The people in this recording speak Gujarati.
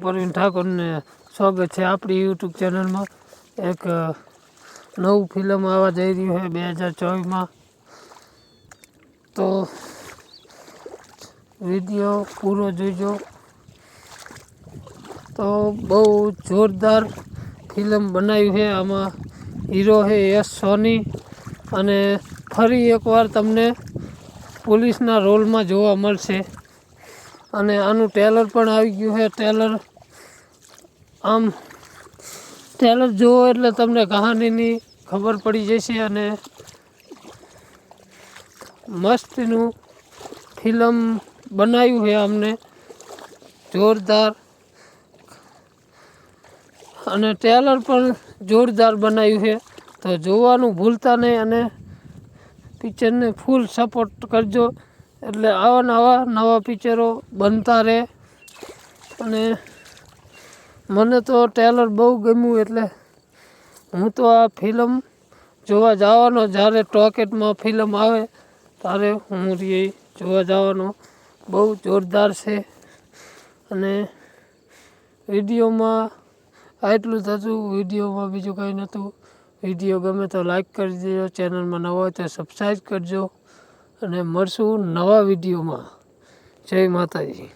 પરવીન ઠાકોરને સ્વાગત છે આપણી યુટ્યુબ ચેનલમાં. એક નવું ફિલ્મ આવવા જઈ રહ્યું છે બે હજાર ચોવીસમાં. તો વીડિયો પૂરો જોઈજો તો બહુ જોરદાર ફિલ્મ બનાવી છે. આમાં હીરો છે યશ સોની. અને ફરી એકવાર તમને પોલીસના રોલમાં જોવા મળશે. અને આનું ટેલર પણ આવી ગયું છે. ટેલર, આમ ટેલર જુઓ એટલે તમને કહાનીની ખબર પડી જશે અને મસ્તનું ફિલ્મ બનાવ્યું છે અમને જોરદાર. અને ટેલર પણ જોરદાર બનાવ્યું છે. તો જોવાનું ભૂલતા નહીં અને પિક્ચરને ફૂલ સપોર્ટ કરજો. એટલે આવા નવા નવા પિક્ચરો બનતા રહે. અને મને તો ટેલર બહુ ગમ્યું એટલે હું તો આ ફિલ્મ જોવા જવાનો, જ્યારે ટોકેટમાં ફિલ્મ આવે, ત્યારે હું રે જોવા જવાનો. બહુ જોરદાર છે. અને વિડીયોમાં આટલું થતું વિડીયોમાં બીજું કંઈ નહોતું. વીડિયો ગમે તો લાઈક દેજો. ચેનલમાં નવો હોય તો સબસ્ક્રાઈબ કરજો. અને મળશું નવા વિડીયોમાં. જય માતાજી.